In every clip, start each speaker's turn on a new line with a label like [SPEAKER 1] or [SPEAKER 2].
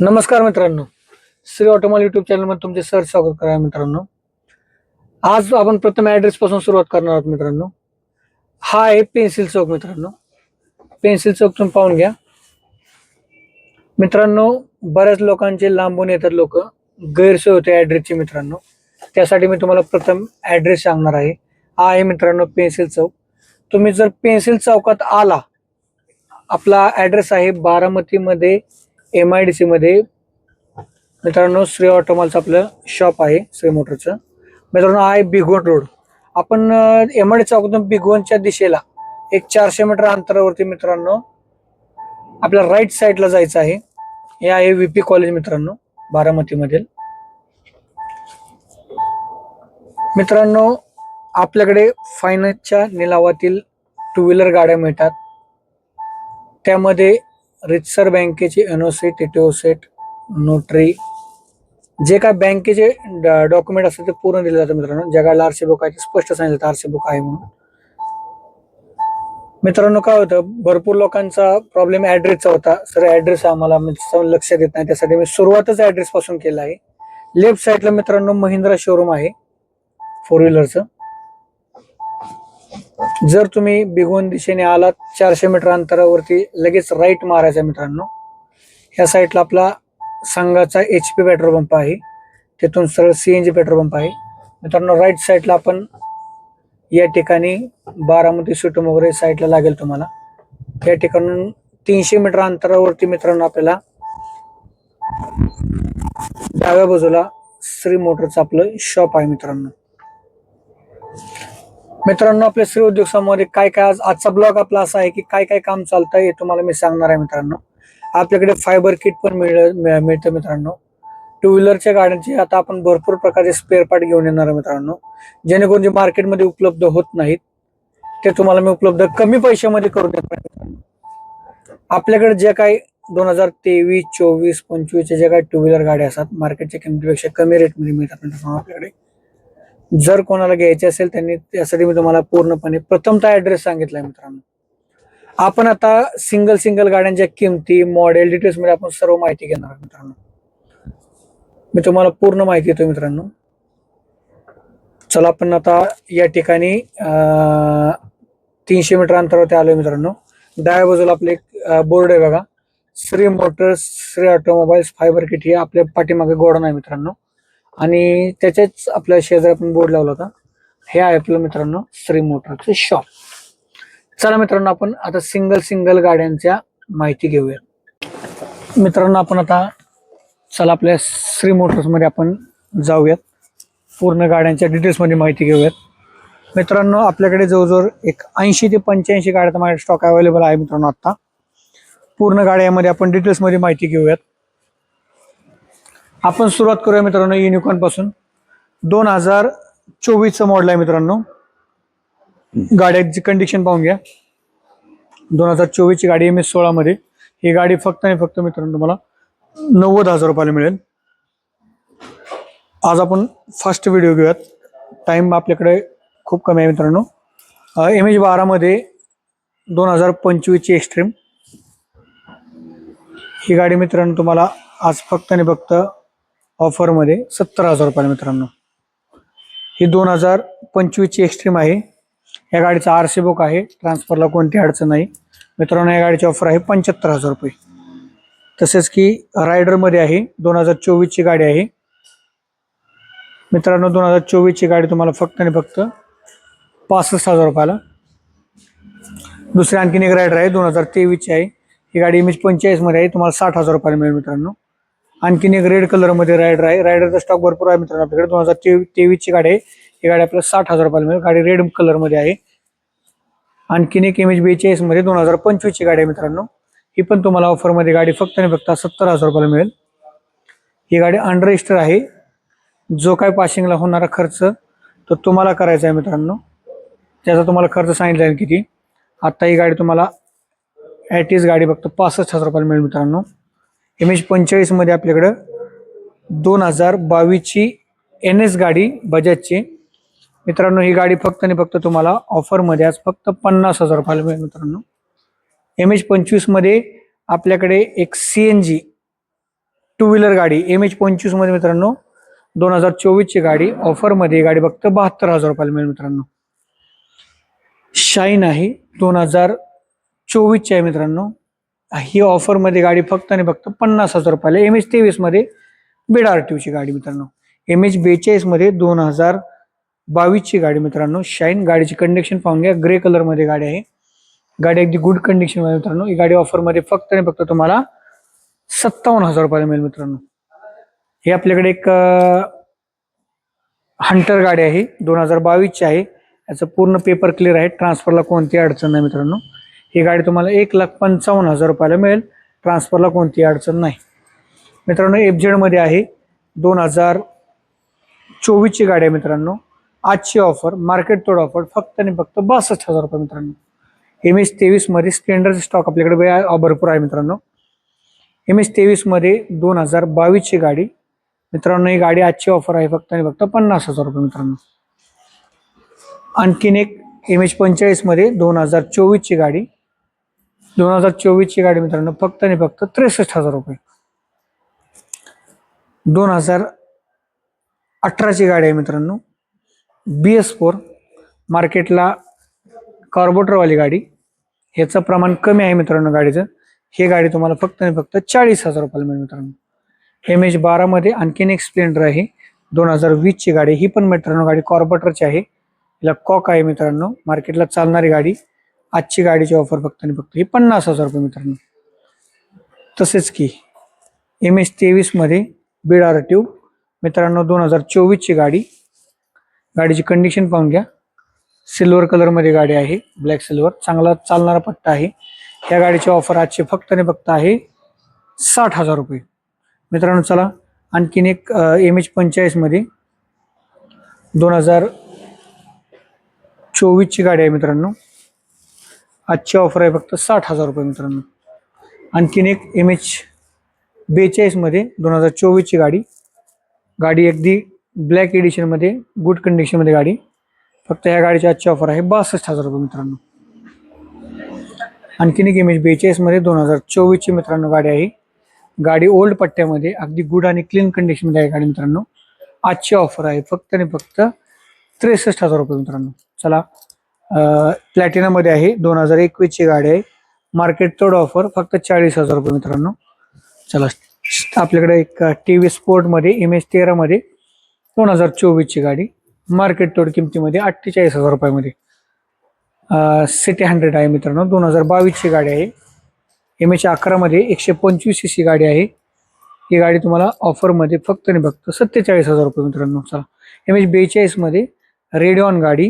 [SPEAKER 1] नमस्कार मित्रांनो. श्री ऑटोमॉल युट्यूब चॅनलमध्ये तुमचे सर स्वागत करा मित्रांनो. आज आपण प्रथम ॲड्रेसपासून सुरुवात करणार आहोत मित्रांनो. हा आहे पेन्सिल चौक मित्रांनो. पेन्सिल चौक तुम्ही पाहून घ्या. मित्रांनो बऱ्याच लोकांचे लांबून येतात लोक. गैरसोय होते ॲड्रेसची मित्रांनो. त्यासाठी मी तुम्हाला प्रथम ॲड्रेस सांगणार आहे. हा आहे मित्रांनो पेन्सिल चौक. तुम्ही जर पेन्सिल चौकात आला आपला ॲड्रेस आहे बारामतीमध्ये एम आय डी सीमध्ये मित्रांनो श्री ऑटोमॉलचं आपलं शॉप आहे श्री मोटरचं मित्रांनो आहे बिगवण रोड. आपण एम आय डी चौकातून बिगवणच्या दिशेला एक चारशे मीटर अंतरावरती मित्रांनो आपल्या राईट साईडला जायचं आहे. हे आहे व्हीपी कॉलेज मित्रांनो बारामतीमधील. मित्रांनो आपल्याकडे फायनान्सच्या निलावातील टू व्हीलर गाड्या मिळतात. त्यामध्ये रितसर बँकेचे एनओसी टीटीओ सेट नोटरी जे काय बँकेचे डॉक्युमेंट असतात ते पूर्ण दिले जातात मित्रांनो. ज्या काय आरसी बुक आहे ते स्पष्ट सांगितलं आरसी बुक आहे म्हणून. मित्रांनो काय होतं? भरपूर लोकांचा प्रॉब्लेम ऍड्रेसचा होता. सर ऍड्रेस आम्हाला लक्ष देत नाही. त्यासाठी मी सुरुवातच ऍड्रेस पासून केला आहे. लेफ्ट साईडला मित्रांनो महिंद्रा शोरूम आहे. फोर व्हीलरचं जर तुम्ही बिगोन दिशेने आलात चारशे मीटर अंतरावरती लगेच राईट मारायचा मित्रांनो. ह्या साईडला आपला संघाचा एच पी पेट्रोल पंप आहे. तिथून सरळ C N G petrol pump आहे. मित्रांनो राईट साईडला आपण या ठिकाणी बारामती सुटम वगैरे साईडला लागेल तुम्हाला. या ठिकाणून तीनशे मीटर अंतरावरती मित्रांनो आपल्याला डाव्या बाजूला श्री मोटरचं आपलं शॉप आहे मित्रांनो. मित्रांनो आपल्या श्री उद्योग समूहामध्ये काय काय आज आजचा ब्लॉग आपला असा आहे की काय काय काम चालतंय हे तुम्हाला मी सांगणार आहे मित्रांनो. आपल्याकडे फायबर किट पण मिळ मिळतं मित्रांनो. टू व्हीलरच्या गाड्यांचे आता आपण भरपूर प्रकारचे स्पेअर पार्ट घेऊन येणार आहे मित्रांनो. जेणेकरून जे मार्केटमध्ये उपलब्ध होत नाहीत ते तुम्हाला मी उपलब्ध कमी पैशामध्ये करून देणार मित्रांनो. आपल्याकडे जे काही दोन हजार तेवीस चोवीस पंचवीसच्या ज्या काही टू व्हीलर गाड्या असतात मार्केटच्या किमतीपेक्षा कमी रेटमध्ये मिळतात मित्रांनो आपल्याकडे. जर कोणाला घ्यायचे असेल त्यांनी त्यासाठी मी तुम्हाला पूर्णपणे प्रथमतः ऍड्रेस सांगितलाय मित्रांनो. आपण आता सिंगल सिंगल गाड्यांच्या किमती मॉडेल डिटेल्समध्ये आपण सर्व माहिती घेणार आहोत मित्रांनो. मी तुम्हाला पूर्ण माहिती देतो मित्रांनो. चला आपण आता या ठिकाणी तीनशे मीटर अंतरावरती आलोय मित्रांनो. डाव्या बाजूला आपले एक बोर्ड आहे बघा. Shri motors Shri automobiles fibre kit हे आपल्या पाठीमागे गोडा आहे मित्रांनो. आणि त्याच्याच आपल्या शेजारी आपण बोर्ड लावला होता. हे आहे आपलं मित्रांनो श्री मोटरचं शॉप चला मित्रांनो आपण आता सिंगल सिंगल गाड्यांच्या माहिती घेऊया. मित्रांनो आपण आता चला आपल्या श्री मोटर्समध्ये आपण जाऊयात. पूर्ण गाड्यांच्या डिटेल्समध्ये माहिती घेऊयात. मित्रांनो आपल्याकडे जवळजवळ एक ऐंशी ते पंच्याऐंशी गाड्या माझ्या स्टॉक अवेलेबल आहे मित्रांनो आत्ता पूर्ण गाड्यामध्ये आपण डिटेल्समध्ये माहिती घेऊयात. आपण सुरुवात करूया मित्रांनो युनिकॉर्नपासून. दोन हजार चोवीसचं मॉडल आहे मित्रांनो. गाड्याची कंडिशन पाहून घ्या. दोन हजार चोवीसची गाडी एम एस सोळामध्ये ही गाडी फक्त आणि फक्त मित्रांनो तुम्हाला नव्वद हजार रुपयाला मिळेल. आज आपण फास्ट व्हिडिओ घेऊयात. टाइम आपल्याकडे खूप कमी आहे मित्रांनो. एम एच बारामध्ये दोन हजार पंचवीसची एक्स्ट्रीम ही गाडी मित्रांनो तुम्हाला आज फक्त आणि फक्त ऑफरमध्ये सत्तर हजार रुपयाला मित्रांनो. ही दोन हजार पंचवीसची एक्स्ट्रीम आहे. या गाडीचा आर सी बुक आहे. ट्रान्सफरला कोणती अडचण नाही. मित्रांनो या गाडीची ऑफर आहे पंच्याहत्तर हजार रुपये. तसेच की रायडरमध्ये आहे. दोन हजार चोवीसची गाडी आहे. मित्रांनो दोन हजार चोवीसची गाडी तुम्हाला फक्त आणि फक्त पासष्ट हजार रुपयाला. दुसरी आणखीन एक रायडर आहे. दोन हजार तेवीसची आहे. ही गाडी एम एच पंचेचाळीसमध्ये आहे. तुम्हाला साठ हजार रुपयाला मिळेल मित्रांनो. आणखीन एक रेड कलरमध्ये रायडर आहे. रायडरचा स्टॉक भरपूर आहे मित्रांनो आपल्याकडे. दोन हजार तेवीस तेवीसची गाडी आहे. ही गाडी आपल्याला साठ हजार रुपयाला मिळेल. गाडी रेड कलरमध्ये आहे. आणखीन एक एम एच बेचाळीसमध्ये दोन हजार पंचवीसची गाडी आहे मित्रांनो. ही पण तुम्हाला ऑफरमध्ये गाडी फक्त आणि फक्त सत्तर हजार रुपयाला मिळेल. ही गाडी अनरजिस्टर आहे. जो काय पासिंगला होणारा खर्च तो तुम्हाला करायचा आहे मित्रांनो. त्याचा तुम्हाला खर्च सांगितला आहे किती? आत्ता ही गाडी तुम्हाला ॲटीज गाडी फक्त पासष्ट हजार रुपयाला मिळेल मित्रांनो. एम एच पंचेचाळीसमध्ये आपल्याकडं दोन हजार बावीसची एन एस गाडी बजाजची. मित्रांनो ही गाडी फक्त आणि फक्त तुम्हाला ऑफरमध्ये आज फक्त पन्नास हजार रुपयाला मिळेल मित्रांनो. एम एच पंचवीसमध्ये आपल्याकडे एक C N G two wheeler गाडी एम एच पंचवीसमध्ये मित्रांनो दोन हजार चोवीसची गाडी ऑफरमध्ये गाडी फक्त बहात्तर हजार रुपयाला मिळेल मित्रांनो. शाईन आहे दोन हजार चोवीसची आहे मित्रांनो. ही ऑफरमध्ये गाडी फक्त आणि फक्त पन्नास हजार रुपयाला एम एच तेवीसमध्ये बीड आर टी ओची गाडी मित्रांनो. एम एच बेचाळीसमध्ये दोन हजार बावीसची गाडी मित्रांनो. शाईन गाडीची कंडिशन पाहून घ्या. ग्रे कलरमध्ये गाडी आहे. गाडी अगदी गुड कंडिशनमध्ये मित्रांनो. ही गाडी ऑफरमध्ये फक्त आणि फक्त तुम्हाला सत्तावन्न हजार रुपयाला मिळेल मित्रांनो. हे आपल्याकडे एक हंटर गाडी आहे. दोन हजार बावीसची आहे. याचं पूर्ण पेपर क्लिअर आहे. ट्रान्सफरला कोणतीही अडचण नाही मित्रांनो. ही गाडी तुम्हाला एक लाख पंचावन्न हजार रुपयाला मिळेल. ट्रान्सफरला कोणतीही अडचण नाही. मित्रांनो एफ झेडमध्ये आहे. दोन हजार चोवीसची गाडी आहे मित्रांनो. आजची ऑफर मार्केट तोड ऑफर फक्त आणि फक्त बासष्ट हजार रुपये मित्रांनो. एम एस तेवीसमध्ये स्प्लेंडरचे स्टॉक आपल्याकडे भरपूर आहे मित्रांनो. एम एस तेवीसमध्ये दोन हजार बावीसची गाडी. मित्रांनो ही गाडी आजची ऑफर आहे फक्त आणि फक्त पन्नास हजार रुपये मित्रांनो. आणखीन एक एम एच पंचेचाळीसमध्ये दोन हजार चोवीसची गाडी. दोन हजार चोवीसची गाडी मित्रांनो फक्त आणि फक्त त्रेसष्ट हजार रुपये. दोन हजार अठराची गाडी आहे मित्रांनो बी एस फोर मार्केटला कार्बोटरवाली गाडी. ह्याचं प्रमाण कमी आहे मित्रांनो गाडीचं. ही गाडी तुम्हाला फक्त आणि फक्त चाळीस हजार रुपयाला मिळेल मित्रांनो. एम एच बारामध्ये आणखीन एक स्प्लेंडर आहे. दोन हजार वीसची गाडी ही पण मित्रांनो गाडी कॉर्बोटरची आहे. हिला कॉक आहे मित्रांनो मार्केटला चालणारी गाडी. आजची गाडीची ऑफर फक्त आणि फक्त ही पन्नास हजार रुपये मित्रांनो. तसेच की एम एच तेवीसमध्ये बीड आर ट्यूब मित्रांनो दोन हजार चोवीसची गाडी. गाडीची कंडिशन पाहून घ्या. सिल्वर कलरमध्ये गाडी आहे ब्लॅक सिल्वर चांगला चालणारा पट्टा आहे. या गाडीची ऑफर आजची फक्त आणि फक्त आहे साठ हजार रुपये. मित्रांनो चला आणखीन एक एम एच पंचेचाळीसमध्ये दोन हजार चोवीसची गाडी आहे मित्रांनो. आजची ऑफर आहे फक्त साठ हजार रुपये मित्रांनो. आणखीन एक एम एच बेचाळीसमध्ये दोन हजार चोवीसची गाडी. गाडी अगदी ब्लॅक एडिशनमध्ये गुड कंडिशनमध्ये गाडी. फक्त या गाडीची आजची ऑफर आहे बासष्ट हजार रुपये मित्रांनो. आणखीन एक एम एच बेचाळीसमध्ये दोन हजार चोवीसची मित्रांनो गाडी आहे. गाडी ओल्ड पट्ट्यामध्ये अगदी गुड आणि क्लीन कंडिशनमध्ये आहे गाडी मित्रांनो. आजची ऑफर आहे फक्त आणि फक्त त्रेसष्ट हजार रुपये मित्रांनो. चला प्लॅटिनामध्ये आहे. दोन हजार एकवीसची गाडी आहे. मार्केट तोड ऑफर फक्त चाळीस हजार रुपये मित्रांनो. चला आपल्याकडे एक टी व्ही स्पोर्टमध्ये एम एच तेरामध्ये दोन हजार चोवीसची गाडी. मार्केट तोड किमतीमध्ये अठ्ठेचाळीस हजार रुपयामध्ये. सिटी हंड्रेड आहे मित्रांनो. दोन हजार बावीसची गाडी आहे. एम एच अकरामध्ये एकशे पंचवीस सी सी गाडी आहे. ही गाडी तुम्हाला ऑफरमध्ये फक्त आणि फक्त सत्तेचाळीस हजार रुपये मित्रांनो. चला एम एच बेचाळीसमध्ये रेडिओन गाडी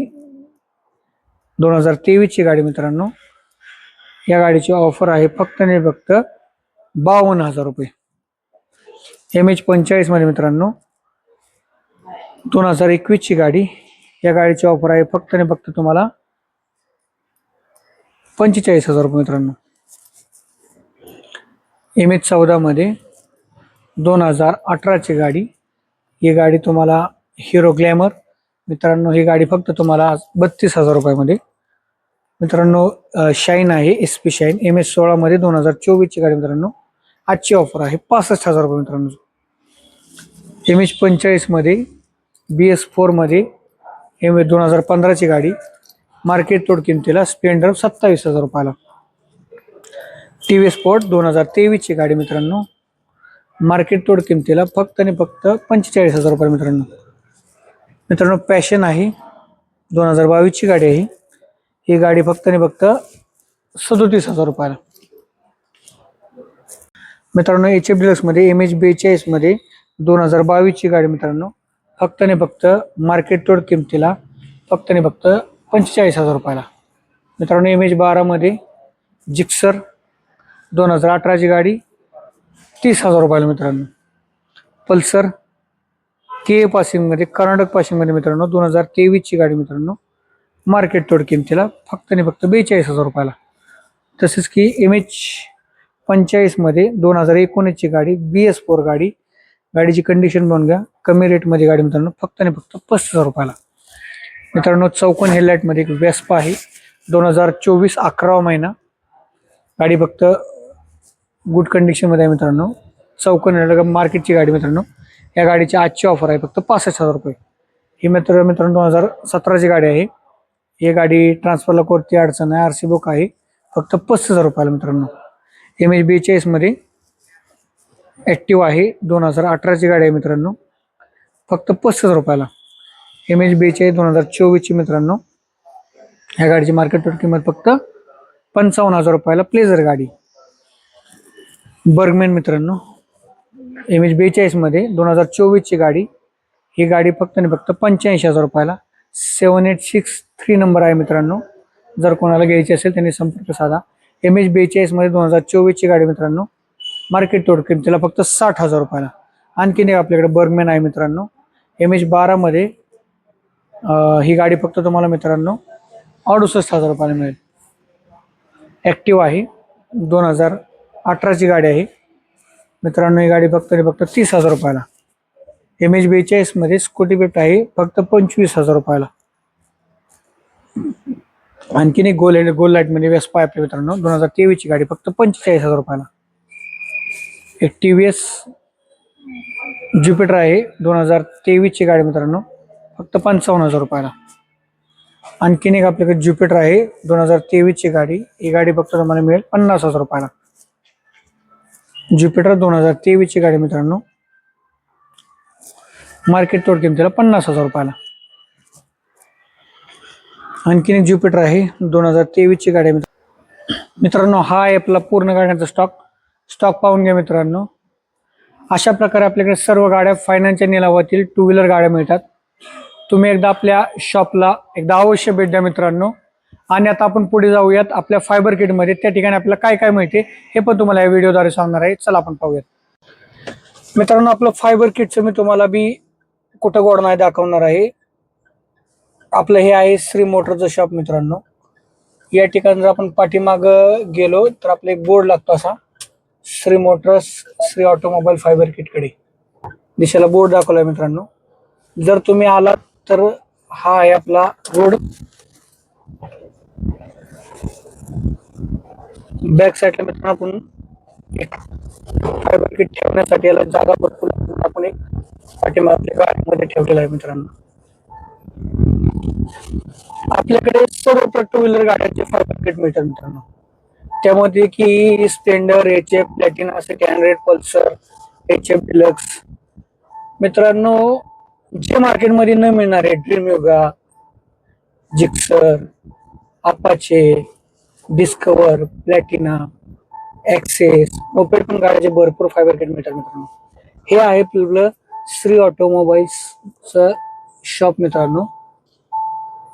[SPEAKER 1] दोन हजार तेवीसची गाडी मित्रांनो. या गाडीची ऑफर आहे फक्त आणि फक्त बावन्न हजार रुपये. एम एच पंचेचाळीसमध्ये मित्रांनो दोन हजार एकवीसची गाडी. या गाडीची ऑफर आहे फक्त आणि फक्त तुम्हाला पंचेचाळीस हजार रुपये मित्रांनो. एम एच चौदामध्ये दोन हजार अठराची गाडी. ही गाडी तुम्हाला हिरो ग्लॅमर मित्रांनो ही गाडी फक्त तुम्हाला बत्तीस हजार रुपयामध्ये. मित्रांनो शाईन आहे S P shine. M S सोळामध्ये दोन हजार चोवीसची गाडी मित्रांनो. आजची ऑफर आहे पासष्ट हजार रुपये मित्रांनो. एम एच पंचेचाळीसमध्ये बी एस फोरमध्ये एम एच दोन हजार पंधराची गाडी. मार्केट तोड किमतीला स्प्लेंडर सत्तावीस हजार रुपयाला. टी व्ही स्पोर्ट दोन हजार तेवीसची गाडी मित्रांनो. मार्केट तोड किमतीला फक्त आणि फक्त पंचेचाळीस हजार रुपये मित्रांनो. मित्रांनो पॅशन आहे. दोन हजार बावीसची गाडी आहे ही. गाडी फक्त आणि फक्त सदोतीस हजार रुपयाला. मित्रांनो एच एफ डिलक्समध्ये एम एच बेचाळीसमध्ये दोन हजार बावीसची गाडी मित्रांनो फक्त आणि फक्त मार्केट तोड किमतीला फक्त आणि फक्त पंचेचाळीस हजार रुपयाला. मित्रांनो एम एच बारामध्ये जिक्सर दोन हजार अठराची गाडी तीस हजार रुपयाला मित्रांनो. पल्सर के पासिंगमध्ये कर्नाटक पासिंगमध्ये मित्रांनो दोन हजार तेवीसची गाडी मित्रांनो मार्केट तोड किमतीला फक्त आणि फक्त बेचाळीस हजार रुपयाला. तसेच की एम एच पंचेचाळीसमध्ये दोन हजार एकोणीसची गाडी बी एस फोर गाडी गाडीची कंडिशन बनून घ्या. कमी रेटमध्ये गाडी मित्रांनो फक्त आणि फक्त पस्तीस हजार रुपयाला. मित्रांनो चौकोन हेडलाईटमध्ये एक वेस्पा आहे. दोन हजार चोवीस अकरावा महिना. गाडी फक्त गुड कंडिशनमध्ये आहे मित्रांनो. चौकोन मार्केटची गाडी मित्रांनो. या गाडीची आजची ऑफर आहे फक्त पासष्ट हजार रुपये. ही मित्र मित्रांनो दोन हजार सतराची गाडी आहे. ही गाडी ट्रान्सफरला कोणती अडचण आहे आर सी बुक आहे. फक्त पस्तीस हजार रुपयाला मित्रांनो. एम एच बी बेचाळीसमध्ये ॲक्टिव्ह आहे. दोन हजार अठराची गाडी आहे मित्रांनो. फक्त पस्तीस हजार रुपयाला. एम एच बी बेचाळीस दोन हजार चोवीसची मित्रांनो. ह्या गाडीची मार्केट किंमत फक्त पंचावन्न हजार रुपयाला प्लेझर गाडी. बर्गमेन मित्रांनो. एम एच बेचाळीसमध्ये दोन हजार चोवीसची गाडी. ही गाडी फक्त आणि फक्त पंच्याऐंशी हजार रुपयाला. Seven eight six three number आहे मित्रांनो. जर कोणाला घ्यायची असेल त्यांनी संपर्क साधा. एम एच बेचाळीसमध्ये दोन हजार चोवीसची गाडी मित्रांनो. मार्केट तोड किमतीला फक्त साठ हजार रुपयाला. आणखीन एक आपल्याकडे बर्गमॅन आहे मित्रांनो. एम एच बारामध्ये ही गाडी फक्त तुम्हाला मित्रांनो अडुसष्ट हजार रुपयाला मिळेल. ॲक्टिव्ह आहे. दोन हजार अठराची गाडी आहे. मित्रांनो ही गाडी फक्त फक्त तीस हजार रुपयाला. एम एच बेचाळीसमध्ये स्कूटी पेट आहे फक्त पंचवीस हजार रुपयाला. आणखीन एक गोल गोल लाईटमध्ये वेस्पा आहे आपल्या मित्रांनो दोन हजार तेवीसची गाडी फक्त पंचेचाळीस हजार रुपयाला. एक टी व्ही एस ज्युपिटर आहे दोन हजार तेवीसची गाडी मित्रांनो फक्त पंचावन्न हजार रुपयाला. आणखीन एक आपल्याकडे ज्युपिटर आहे दोन हजार तेवीसची गाडी ही गाडी फक्त तुम्हाला मिळेल पन्नास हजार रुपयाला. ज्युपिटर दोन हजार तेवीसची गाडी मित्रांनो. मार्केट तोड किमतीला पन्नास हजार रुपयाला. आणखीन एक ज्युपिटर आहे दोन हजार तेवीसची गाडी मित्र- मित्रांनो. हा आहे आपला पूर्ण गाड्यांचा स्टॉक स्टॉक पाहून घ्या मित्रांनो. अशा प्रकारे आपल्याकडे सर्व गाड्या फायनान्सच्या निलावातील टू व्हीलर गाड्या मिळतात. तुम्ही एकदा आपल्या शॉपला एकदा अवश्य भेट द्या मित्रांनो. आणि आता आपण पुढे जाऊयात आपल्या फायबर किटमध्ये त्या ठिकाणी आपल्याला काय काय माहिती हे पण तुम्हाला या व्हिडिओद्वारे सांगणार आहे. चला आपण पाहूयात. मित्रांनो आपलं फायबर किटचं मी तुम्हाला बी कुठं गोड नाही दाखवणार आहे. आपलं हे आहे श्री मोटरचं शॉप मित्रांनो. या ठिकाणी जर आपण पाठीमाग गेलो तर आपला एक बोर्ड लागतो असा. Shri motors Shri automobile fibre किटकडे दिशेला बोर्ड दाखवलाय मित्रांनो. जर तुम्ही आलात तर हा आहे आपला रोड बॅक साईडला मित्रांनो आपण एक फायबर किट ठेवण्यासाठी याला जागा भरपूर आपण एक पाठिंबा आपल्या गाडीमध्ये ठेवलेला आहे मित्रांनो. आपल्याकडे सर्व टू व्हीलर गाड्यांचे फायबर किट मिळतात मित्रांनो. त्यामध्ये की Splendor H F Platina city hundred Pulsar H F Deluxe मित्रांनो जे मार्केटमध्ये न मिळणारे Dream Yuga Gixxer Apache Discover Platina Access moped पण गाड्याचे भरपूर फायबर किट मिळतात मित्रांनो. हे आहे आपलं श्री ऑटोमोबाईल्सचं शॉप मित्रांनो.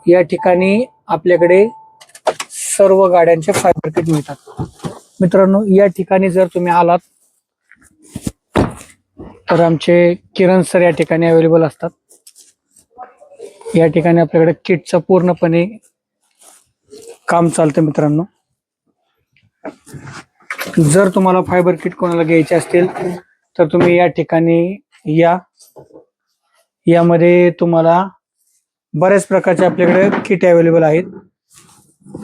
[SPEAKER 1] या ठिकाणी आपल्याकडे सर्व गाड्यांचे फायबर किट मिळतात. मित्रांनो या ठिकाणी जर तुम्ही आलात तर आमचे किरण सर या ठिकाणी अवेलेबल असतात. या ठिकाणी आपल्याकडे किटचं पूर्णपणे काम चालतं मित्रांनो. जर तुम्हाला फायबर किट कोणाला घ्यायचे असतील तर तुम्ही या ठिकाणी या. यामध्ये तुम्हाला बऱ्याच प्रकारचे आपल्याकडे किट अवेलेबल आहेत.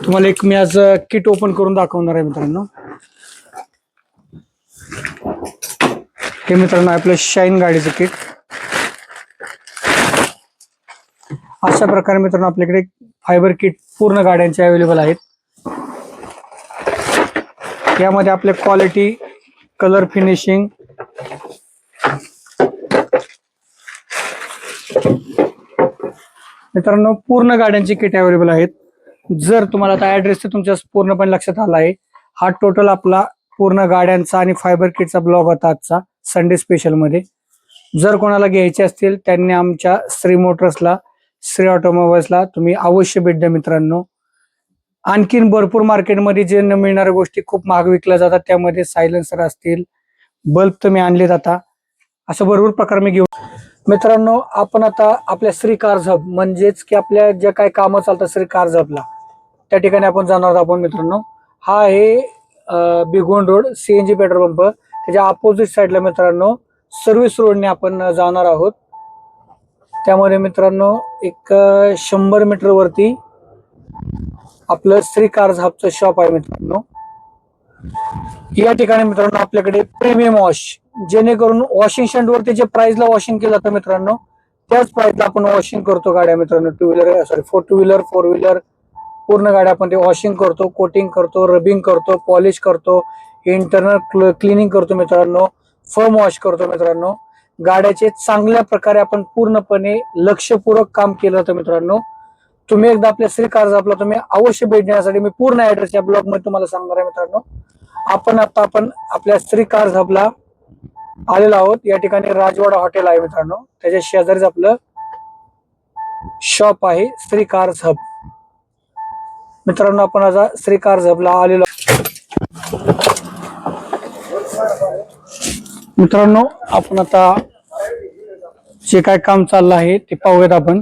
[SPEAKER 1] तुम्हाला एक मी आज किट ओपन करून दाखवणार आहे मित्रांनो. हे मित्रांनो आपलं शाईन गाडीचं किट अशा प्रकारे मित्रांनो आपल्याकडे फायबर किट पूर्ण गाड्यांचे अवेलेबल आहेत. यामध्ये आपल्या क्वालिटी कलर फिनिशिंग मित्रांनो पूर्ण गाड्यांची किट अवेलेबल आहेत. जर तुम्हाला आता ऍड्रेस तुमच्या पूर्णपणे लक्षात आला आहे. हा टोटल आपला पूर्ण गाड्यांचा आणि फायबर किटचा ब्लॉग होता आजचा संडे स्पेशलमध्ये जर कोणाला घ्यायचे असतील त्यांनी आमच्या श्री मोटर्सला श्री ऑटोमोबाईल्सला तुम्ही अवश्य भेट द्या मित्रांनो. आणखीन भरपूर मार्केटमध्ये जे न मिळणाऱ्या गोष्टी खूप महाग विकल्या जातात त्यामध्ये सायलेन्सर असतील बल्ब तुम्ही आणले जाता असं भरपूर प्रकार मी घेऊ मित्रांनो आपण आता आपल्या श्री कार्स हब म्हणजेच की आपल्या ज्या काही कामं चालतात श्री कार्स हबला त्या ठिकाणी आपण जाणार आहोत आपण मित्रांनो. हा आहे बिगोन रोड सीएनजी पेट्रोल पंप. त्याच्या अपोजिट साईडला मित्रांनो सर्व्हिस रोडने आपण जाणार आहोत. त्यामध्ये मित्रांनो एक शंभर मीटर वरती आपलं श्री कार्स हबचं शॉप आहे मित्रांनो. या ठिकाणी मित्रांनो आपल्याकडे प्रीमियम वॉश जेणेकरून वॉशिंग स्टँडवरती जे प्राइसला वॉशिंग केलं जातं मित्रांनो त्याच प्राइसला आपण वॉशिंग करतो गाड्या मित्रांनो two wheeler sorry four two wheeler four wheeler पूर्ण गाड्या आपण ते वॉशिंग करतो कोटिंग करतो रबिंग करतो पॉलिश करतो इंटरनल क्लिनिंग करतो मित्रांनो फर्म वॉश करतो मित्रांनो. गाड्याचे चांगल्या प्रकारे आपण पूर्णपणे लक्षपूर्वक काम केलं होतं मित्रांनो. तुम्ही एकदा आपल्या श्री कार्स आपला तुम्ही अवश्य भेट देण्यासाठी मी पूर्ण ऍड्रेस या ब्लॉगमध्ये तुम्हाला सांगणार आहे मित्रांनो. आपण आता आपण आपल्या श्री कार्ज हबला आलेलो आहोत. या ठिकाणी राजवाडा हॉटेल आहे मित्रांनो. त्याच्या शेजारीच आपलं शॉप आहे श्री कार्ज हब मित्रांनो आपण आता श्री कार्ज हबला आलेलो मित्रांनो आपण आता जे काय काम चाललं आहे ते पाहूयात आपण.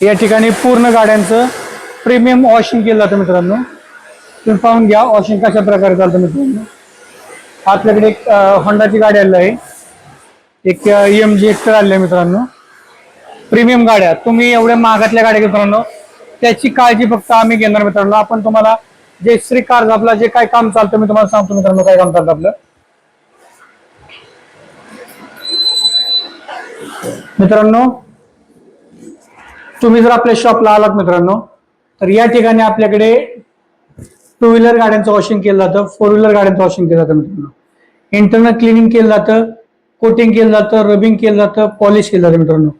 [SPEAKER 1] या ठिकाणी पूर्ण गाड्यांचं प्रीमियम वॉशिंग केलं जातं मित्रांनो. तुम्ही पाहून घ्या वॉशिंग कशा प्रकारे चालतं मित्रांनो. आपल्याकडे एक होंडाची गाडी आलेलं आहे. एक एम जी एक्टर आलेलं आहे मित्रांनो. प्रीमियम गाड्या. तुम्ही एवढ्या महागातल्या गाड्या मित्रांनो. त्याची काळजी फक्त आम्ही घेणार मित्रांनो. आपण तुम्हाला जे श्री कार्ज आपला जे काय काम चालतं मी तुम्हाला सांगतो मित्रांनो काय काम चालतं आपलं. मित्रांनो तुम्ही जर आपल्या शॉपला आलात मित्रांनो तर या ठिकाणी आपल्याकडे टू व्हीलर गाड्यांचं वॉशिंग केलं जातं फोर व्हीलर गाड्यांचं वॉशिंग केलं जातं मित्रांनो. इंटरनल क्लिनिंग केलं जातं कोटिंग केलं जातं रबिंग केलं जातं पॉलिश केलं जातं मित्रांनो.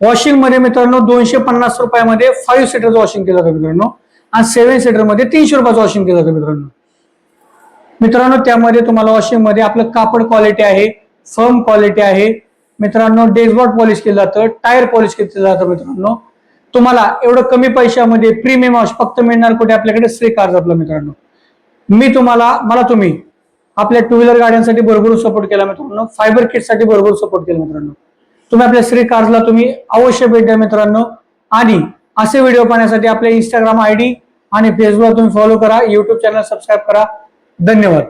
[SPEAKER 1] वॉशिंगमध्ये मित्रांनो दोनशे पन्नास रुपयामध्ये फाईव्ह सीटरचं वॉशिंग केलं जातं मित्रांनो. आणि सेव्हन सीटरमध्ये तीनशे रुपयाचं वॉशिंग केलं जातं मित्रांनो. मित्रांनो त्यामध्ये तुम्हाला वॉशिंगमध्ये आपलं कापड क्वालिटी आहे फर्म क्वालिटी आहे मित्रांनो डेशबोर्ड पॉलिश केलं जातं टायर पॉलिश केलं जातं मित्रांनो. तुम्हाला एवढं कमी पैशामध्ये प्रीमियम वॉश फक्त मिळणार कुठे? आपल्याकडे श्री कार्स आपलं मित्रांनो. मी तुम्हाला मला तुम्ही आपल्या टू व्हीलर गाड्यांसाठी भरपूर सपोर्ट केला मित्रांनो. फायबर किटसाठी भरभर भरपूर सपोर्ट केला मित्रांनो. तुम्ही आपल्या श्री कार्सला तुम्ही अवश्य भेट द्या मित्रांनो. आणि असे व्हिडिओ पाहण्यासाठी आपल्या इंस्टाग्राम आय डी आणि फेसबुकला तुम्ही फॉलो करा. युट्यूब चॅनल सबस्क्राईब करा. धन्यवाद.